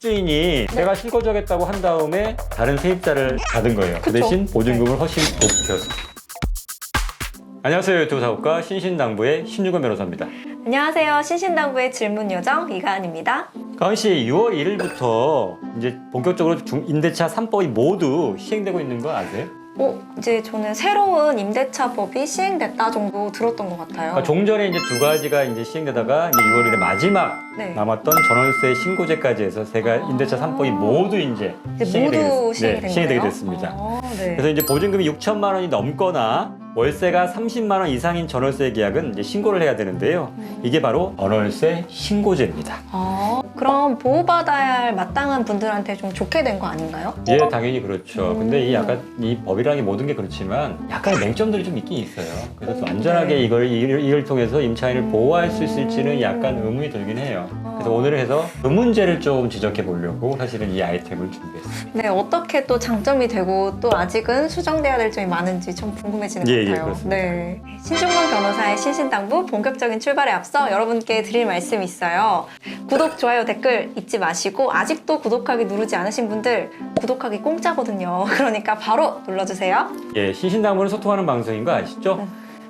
주인이 내가 실거주하겠다고 한 다음에 다른 세입자를 받은 거예요. 그. 대신 보증금을 훨씬 높여서. 안녕하세요. 유튜브 사업가 신신당부의 신유건 변호사입니다. 안녕하세요. 신신당부의 질문 요정 이가은입니다. 가은 씨, 6월 1일부터 이제 본격적으로 중- 임대차 3법이 모두 시행되고 있는 거 아세요? 어, 이제 저는 새로운 임대차법이 시행됐다 정도 들었던 것 같아요. 그러니까 종전에 이제 두 가지가 이제 시행되다가 이제 6월 1일 마지막 네. 남았던 전월세 신고제까지 해서 세가 임대차 3법이 모두 이제 이제 시행이 되게 모두 됐- 시행이 네, 된 시행되게 거예요? 됐습니다. 아, 네. 그래서 이제 보증금이 6천만 원이 넘거나 월세가 30만 원 이상인 전월세 계약은 이제 신고를 해야 되는데요. 이게 바로 전월세 신고제입니다. 아, 그럼 보호받아야 할 마땅한 분들한테 좀 좋게 된 거 아닌가요? 예, 당연히 그렇죠. 음. 근데 이 약간 이 법이라는 게 모든 게 그렇지만 약간의 맹점들이 좀 있긴 있어요. 그래서 좀 안전하게 네. 이걸 이를 통해서 임차인을 음. 보호할 수 있을지는 약간 의문이 들긴 해요. 그래서 오늘 해서 그 문제를 좀 지적해 보려고 사실은 이 아이템을 준비했습니다. 네, 어떻게 또 장점이 되고 또 아직은 수정돼야 될 점이 많은지 좀 궁금해지는 예, 것 예, 같아요. 그렇습니다. 네. 신중문 변호사의 신신당부 본격적인 출발에 앞서 여러분께 드릴 말씀이 있어요. 구독, 좋아요, 댓글 잊지 마시고 아직도 구독하기 누르지 않으신 분들 구독하기 공짜거든요. 그러니까 바로 눌러주세요. 예, 신신당부는 소통하는 방송인 거 아시죠? 네.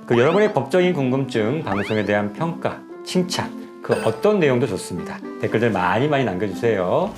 그 여러분의 법적인 궁금증, 방송에 대한 평가, 칭찬, 그 어떤 내용도 좋습니다. 댓글들 많이 많이 남겨주세요.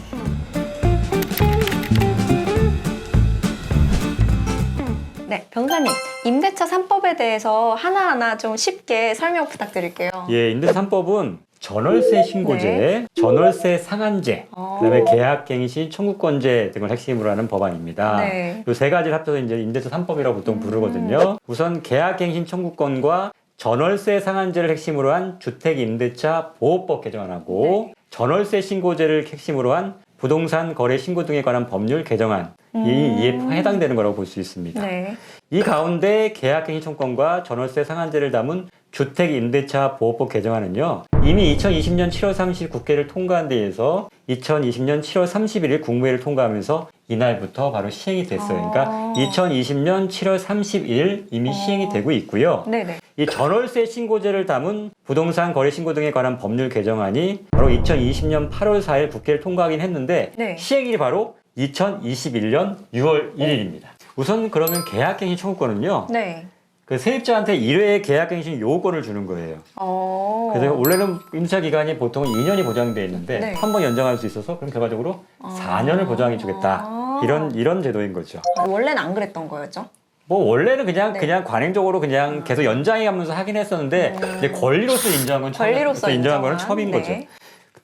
네, 변호사님. 임대차 3법에 대해서 하나하나 좀 쉽게 설명 부탁드릴게요. 예, 임대 3법은 전월세 신고제, 전월세 상한제, 어. 그다음에 계약갱신 청구권제 등을 핵심으로 하는 법안입니다. 네. 이세 가지를 합쳐서 이제 임대차 3법이라고 보통 부르거든요. 우선 계약갱신 청구권과 전월세 상한제를 핵심으로 한 주택임대차 보호법 개정안하고 네. 전월세 신고제를 핵심으로 한 부동산 거래 신고 등에 관한 법률 개정안 이 음. 이에 해당되는 거라고 볼 수 있습니다. 네. 이 가운데 계약갱신 청권과 전월세 상한제를 담은 주택임대차 보호법 개정안은요 이미 2020년 7월 30일 국회를 통과한 데에서 2020년 7월 31일 국무회를 통과하면서 이날부터 바로 시행이 됐어요. 그러니까 아. 2020년 7월 30일 이미 어. 시행이 되고 있고요. 네네. 이 전월세 신고제를 담은 부동산 거래 신고 등에 관한 법률 개정안이 바로 2020년 8월 4일 국회를 통과하긴 했는데 네. 시행일이 바로 2021년 6월 1일입니다. 우선 그러면 계약갱신 청구권은요. 네. 그 세입자한테 1회 계약갱신 요구권을 주는 거예요. 어. 그래서 원래는 임차 기간이 보통 2년이 보장되어 있는데 네. 한 번 연장할 수 있어서 그럼 결과적으로 아. 4년을 보장해 주겠다. 아. 이런 이런 제도인 거죠. 아, 원래는 안 그랬던 거였죠? 뭐 원래는 그냥 네. 그냥 관행적으로 그냥 계속 연장해 가면서 하긴 했었는데 음. 이제 권리로서 인정한 건 처음, 권리로서 인정한 거는 처음인 네. 거죠.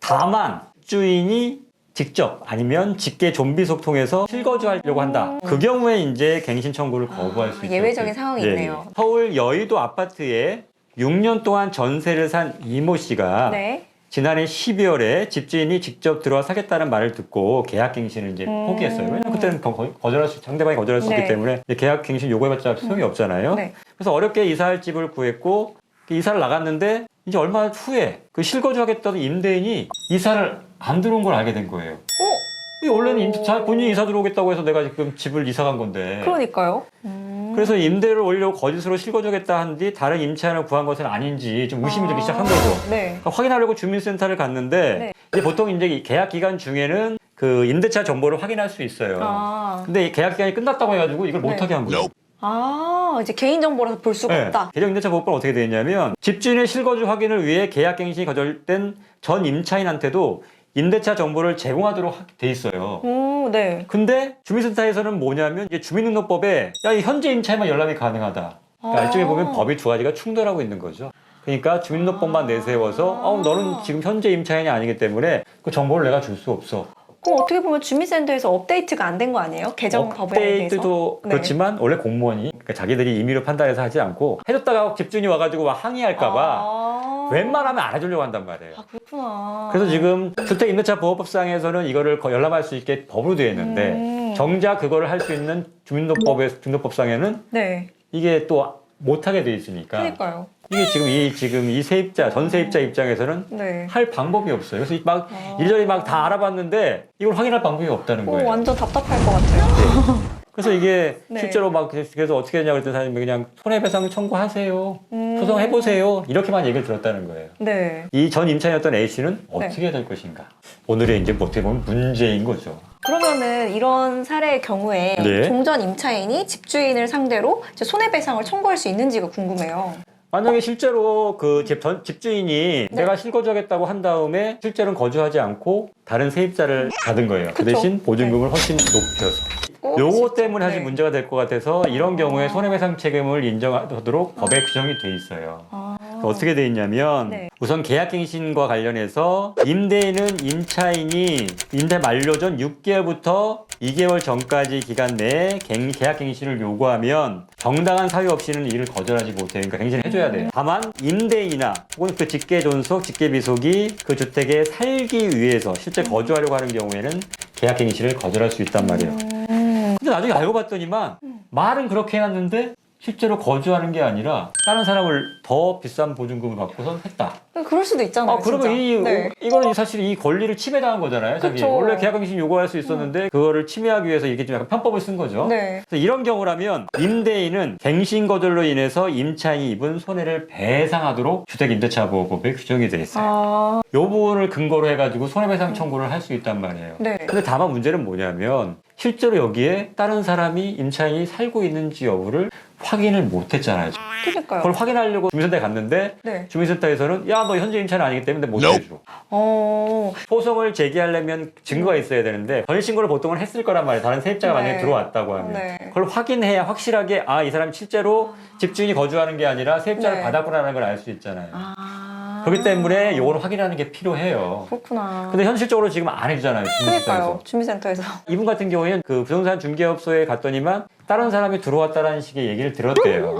다만 주인이 직접 아니면 직계 좀비속 통해서 실거주하려고 한다. 그 경우에 이제 갱신 청구를 거부할 수 음. 아, 있죠. 예외적인 상황이 예, 있네요. 예. 서울 여의도 아파트에 6년 동안 전세를 산 이모 씨가 네. 지난해 12월에 집주인이 직접 들어와 사겠다는 말을 듣고 계약갱신을 이제 음. 포기했어요. 왜냐면 그때는 거, 거- 거절할 수, 상대방이 거절할 수 네. 있기 때문에 이제 계약갱신 요구해봤자 소용이 없잖아요. 네. 그래서 어렵게 이사할 집을 구했고 그 이사를 나갔는데 이제 얼마 후에 그 실거주하겠다던 임대인이 이사를 안 들어온 걸 알게 된 거예요. 어? 원래는 임차 본인이 이사 들어오겠다고 해서 내가 지금 집을 이사 간 건데. 그러니까요. 음. 그래서 임대를 올리려고 거짓으로 실거주하겠다 한 뒤 다른 임차인을 구한 것은 아닌지 좀 의심이 들기 아, 시작한 거죠. 네. 그러니까 확인하려고 주민센터를 갔는데 네. 이제 보통 이제 이 계약 기간 중에는 그 임대차 정보를 확인할 수 있어요. 아. 근데 이 계약 기간이 끝났다고 해가지고 이걸 네. 못하게 한 거예요. 아, 이제 개인정보라서 볼 수가 네. 없다. 개정 임대차 보호법은 어떻게 되어 있냐면 집주인의 실거주 확인을 위해 계약갱신이 거절된 전 임차인한테도 임대차 정보를 제공하도록 하- 돼 있어요. 오, 네. 근데 주민센터에서는 뭐냐면 이게 주민등록법에 야, 이 현재 임차인만 연락이 가능하다. 그러니까 아. 일종의 보면 법이 두 가지가 충돌하고 있는 거죠. 그러니까 주민등록법만 내세워서 어, 너는 지금 현재 임차인이 아니기 때문에 그 정보를 내가 줄 수 없어. 그럼 어떻게 보면 주민센터에서 업데이트가 안 된 거 아니에요? 개정 법에 대해서? 업데이트도 네. 그렇지만 원래 공무원이 그러니까 자기들이 임의로 판단해서 하지 않고 해줬다가 집주인이 와가지고 막 항의할까봐 아. 웬만하면 안 해주려고 한단 말이에요. 아, 그렇구나. 그래서 지금 주택임대차 보호법상에서는 이거를 거- 열람할 수 있게 법으로 되어 있는데 음. 정작 그거를 할 수 있는 주민등록법의 주민등록법상에는 네. 이게 또 못하게 돼 있으니까 그러니까요. 이게 지금 이 지금 이 세입자 전 세입자 입장에서는 네. 할 방법이 없어요. 그래서 막 아. 이리저리 막다 알아봤는데 이걸 확인할 방법이 없다는 오, 거예요. 완전 답답할 것 같아요. 그래서 이게 네. 실제로 막 그래서 어떻게 했냐 그랬더니 사장님이 그냥 손해배상 청구하세요. 음. 소송해 보세요. 이렇게만 얘기를 들었다는 거예요. 네. 이 전 임차인이었던 A씨는 어떻게 될 것인가. 오늘의 이제 뭐 어떻게 보면 문제인 거죠. 그러면은 이런 사례의 경우에 네. 종전 임차인이 집주인을 상대로 손해배상을 청구할 수 있는지가 궁금해요. 만약에 실제로 그 집, 전- 집주인이 네. 내가 실거주하겠다고 한 다음에 실제로는 거주하지 않고 다른 세입자를 받은 거예요. 그 그쵸. 대신 보증금을 훨씬 높여서. 어, 요거? 때문에 사실 네. 문제가 될 것 같아서 이런 경우에 손해배상 책임을 인정하도록 법에 규정이 돼 있어요. 아. 그러니까 어떻게 돼 있냐면 네. 우선 계약갱신과 관련해서 임대인은 임차인이 임대 만료 전 6개월부터 2개월 전까지 기간 내에 갱- 계약 갱신을 요구하면 정당한 사유 없이는 이를 거절하지 못해요. 그러니까 갱신을 해줘야 돼요. 다만 임대인이나 혹은 그 직계 존속, 직계 비속이 그 주택에 살기 위해서 실제 거주하려고 하는 경우에는 계약 갱신을 거절할 수 있단 말이에요. 음. 근데 나중에 알고 봤더니만 말은 그렇게 해놨는데 실제로 거주하는 게 아니라 다른 사람을 더 비싼 보증금을 받고서 했다. 그럴 수도 있잖아요. 아, 그러면 진짜. 이, 네. 이거는 사실 이 권리를 침해당한 거잖아요. 자기. 그쵸. 원래 계약갱신 요구할 수 있었는데 그거를 침해하기 위해서 이게 좀 약간 편법을 쓴 거죠. 네. 그래서 이런 경우라면 임대인은 갱신 거절로 인해서 임차인이 입은 손해를 배상하도록 주택임대차보호법에 규정이 되어 있어요. 아, 이 부분을 근거로 해가지고 손해배상 청구를 할 수 있단 말이에요. 네. 근데 다만 문제는 뭐냐면 실제로 여기에 다른 사람이 임차인이 살고 있는지 여부를 확인을 못 했잖아요. 그러니까요. 그걸 확인하려고 주민센터에 갔는데 네. 주민센터에서는 야너 현재 임차인 아니기 때문에 못 해줘. 어, 소송을 제기하려면 증거가 있어야 되는데 전입 신고를 보통은 했을 거란 말이에요. 다른 세입자가 네. 만약에 들어왔다고 하면 네. 그걸 확인해야 확실하게 아 이 사람 실제로 집주인이 거주하는 게 아니라 세입자를 네. 받았구나라는 걸 알 수 있잖아요. 아. 그렇기 때문에 요거는 확인하는 게 필요해요. 그렇구나. 근데 현실적으로 지금 안 해주잖아요. 주민센터에서. 그러니까요. 주민센터에서. 이분 같은 경우에는 그 부동산 중개업소에 갔더니만 다른 사람이 들어왔다라는 식의 얘기를 들었대요.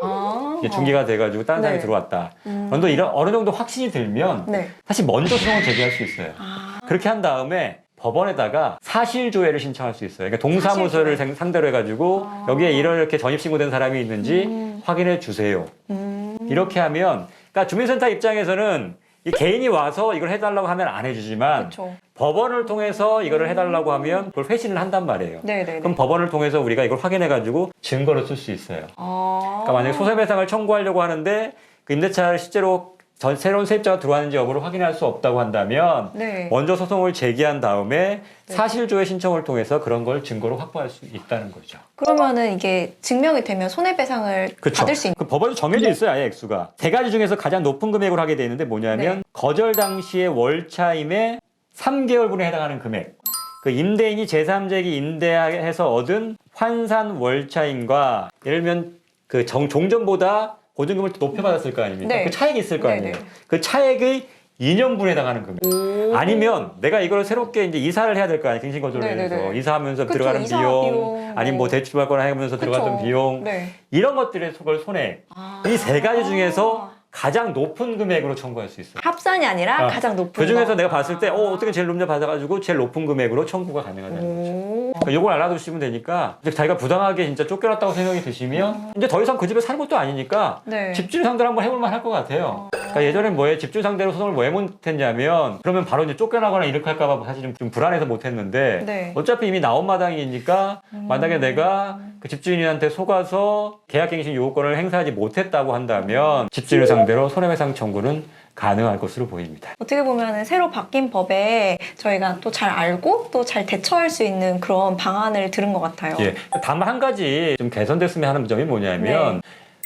아. 이게 중개가 돼가지고 다른 사람이 네. 들어왔다. 음. 어느, 이런, 어느 정도 확신이 들면 네. 사실 먼저 소송을 제기할 수 있어요. 아. 그렇게 한 다음에 법원에다가 사실조회를 신청할 수 있어요. 그러니까 동사무소를 사실조회. 상대로 해가지고 아. 여기에 이렇게 전입신고된 사람이 있는지 음. 확인해 주세요. 음. 이렇게 하면 그러니까 주민센터 입장에서는 이 개인이 와서 이걸 해달라고 하면 안 해주지만 그렇죠. 법원을 통해서 이거를 해달라고 하면 그걸 회신을 한단 말이에요. 네네네. 그럼 법원을 통해서 우리가 이걸 확인해가지고 증거로 쓸 수 있어요. 아. 그러니까 만약에 소송배상을 청구하려고 하는데 그 임대차를 실제로 전 새로운 세입자가 들어왔는지 여부를 확인할 수 없다고 한다면 네. 먼저 소송을 제기한 다음에 네. 사실조회 신청을 통해서 그런 걸 증거로 확보할 수 있다는 거죠. 그러면은 이게 증명이 되면 손해배상을 그쵸. 받을 수 있는. 그 법원에 정해져 있어요, 아예 액수가. 세 가지 중에서 가장 높은 금액으로 하게 돼 있는데 뭐냐면 네. 거절 당시의 월차임의 3개월분에 해당하는 금액. 그 임대인이 제3자에게 임대해서 얻은 환산 월차임과 예를 들면 그 정, 종전보다 보증금을 더 높여받았을 거 아닙니까? 네. 그 차액이 있을 거 네, 아니에요. 네. 그 차액의 2년분에 해당하는 금액. 오. 아니면 내가 이걸 새롭게 이제 이사를 해야 될 거 아니에요. 갱신 거절을 네네네. 해서 이사하면서 그쵸, 들어가는 이사 비용, 비용, 아니면 뭐 뭐. 대출 받거나 하면서 들어갔던. 비용 네. 이런 것들의 속을 손해 아. 이세 가지 중에서 가장 높은 금액으로 청구할 수 있어요. 합산이 아니라 아, 가장 높은 그 중에서 거. 내가 봤을 때, 어, 어떻게 제일 높냐 받아가지고 제일 높은 금액으로 청구가 가능하다는 거죠. 오. 그러니까 이걸 알아두시면 되니까 이제 자기가 부당하게 진짜 쫓겨났다고 생각이 드시면 이제 더 이상 그 집에 사는 것도 아니니까 네. 집주인 상대로 한번 해볼 만 할 것 같아요. 그러니까 예전엔 뭐에 집주인 상대로 소송을 왜 못했냐면 그러면 바로 이제 쫓겨나거나 이렇게 할까봐 사실 좀, 좀 불안해서 못했는데 네. 어차피 이미 나온 마당이니까 음. 만약에 내가 그 집주인한테 속아서 계약갱신 요구권을 행사하지 못했다고 한다면 집주인을 상대로 손해배상 청구는 가능할 것으로 보입니다. 어떻게 보면 새로 바뀐 법에 저희가 또 잘 알고 또 잘 대처할 수 있는 그런 방안을 들은 것 같아요. 예. 다만 한 가지 좀 개선됐으면 하는 점이 뭐냐면 네.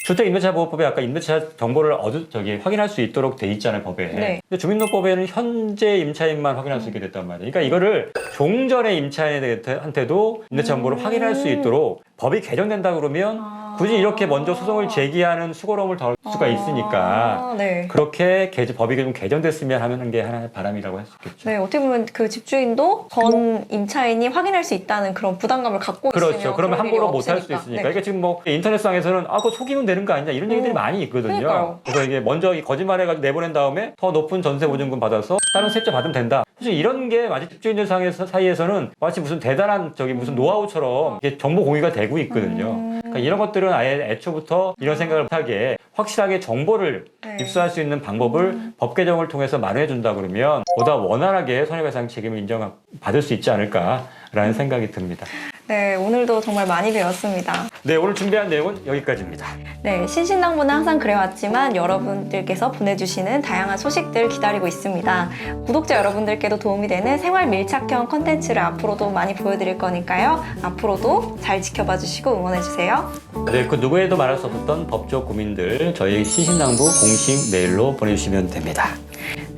주택임대차보호법에 아까 임대차 정보를 얻을 저기 확인할 수 있도록 돼 있잖아요 법에. 네. 근데 주민등록법에는 현재 임차인만 확인할 수 있게 됐단 말이에요. 그러니까 이거를 종전의 임차인한테도 임대차 정보를 음. 확인할 수 있도록 법이 개정된다 그러면 아. 굳이 이렇게 먼저 소송을 제기하는 수고로움을 덜 수가 아, 있으니까 네. 그렇게 개, 법이 좀 개정됐으면 하는 게 하나의 바람이라고 할 수 있겠죠. 네, 어떻게 보면 그 집주인도 전 임차인이 확인할 수 있다는 그런 부담감을 갖고 있으면 그렇죠. 그러면 그럴 일이 함부로 못 할 수 없으니까. 있으니까. 네. 그러니까 지금 뭐 인터넷상에서는 아, 그거 속이면 되는 거 아니냐 이런 얘기들이 음, 많이 있거든요. 그러니까요. 그래서 이게 먼저 이 거짓말해가지고 내보낸 다음에 더 높은 전세 보증금 받아서 다른 세입자 받으면 된다. 사실 이런 게 마치 집주인들 상에서 사이에서는 마치 무슨 대단한 저기 무슨 노하우처럼 이게 정보 공유가 되고 있거든요. 음. 그러니까 이런 것들은 아예 애초부터 이런 생각을 못하게 확실하게 정보를 네. 입수할 수 있는 방법을 법 개정을 통해서 마련해 준다 그러면 보다 원활하게 손해배상 책임을 인정받을 수 있지 않을까 라는 생각이 듭니다. 네, 오늘도 정말 많이 배웠습니다. 네, 오늘 준비한 내용은 여기까지입니다. 네, 신신당부는 항상 그래왔지만 여러분들께서 보내주시는 다양한 소식들 기다리고 있습니다. 구독자 여러분들께도 도움이 되는 생활 밀착형 컨텐츠를 앞으로도 많이 보여드릴 거니까요. 앞으로도 잘 지켜봐 주시고 응원해주세요. 네, 그 누구에도 말할 수 없었던 법적 고민들 저희 신신당부 공식 메일로 보내주시면 됩니다.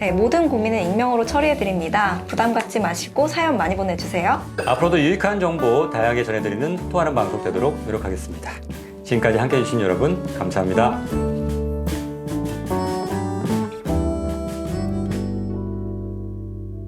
네, 모든 고민은 익명으로 처리해드립니다. 부담 갖지 마시고 사연 많이 보내주세요. 앞으로도 유익한 정보 다양하게 전해드리는 통하는 방송 되도록 노력하겠습니다. 지금까지 함께해 주신 여러분 감사합니다.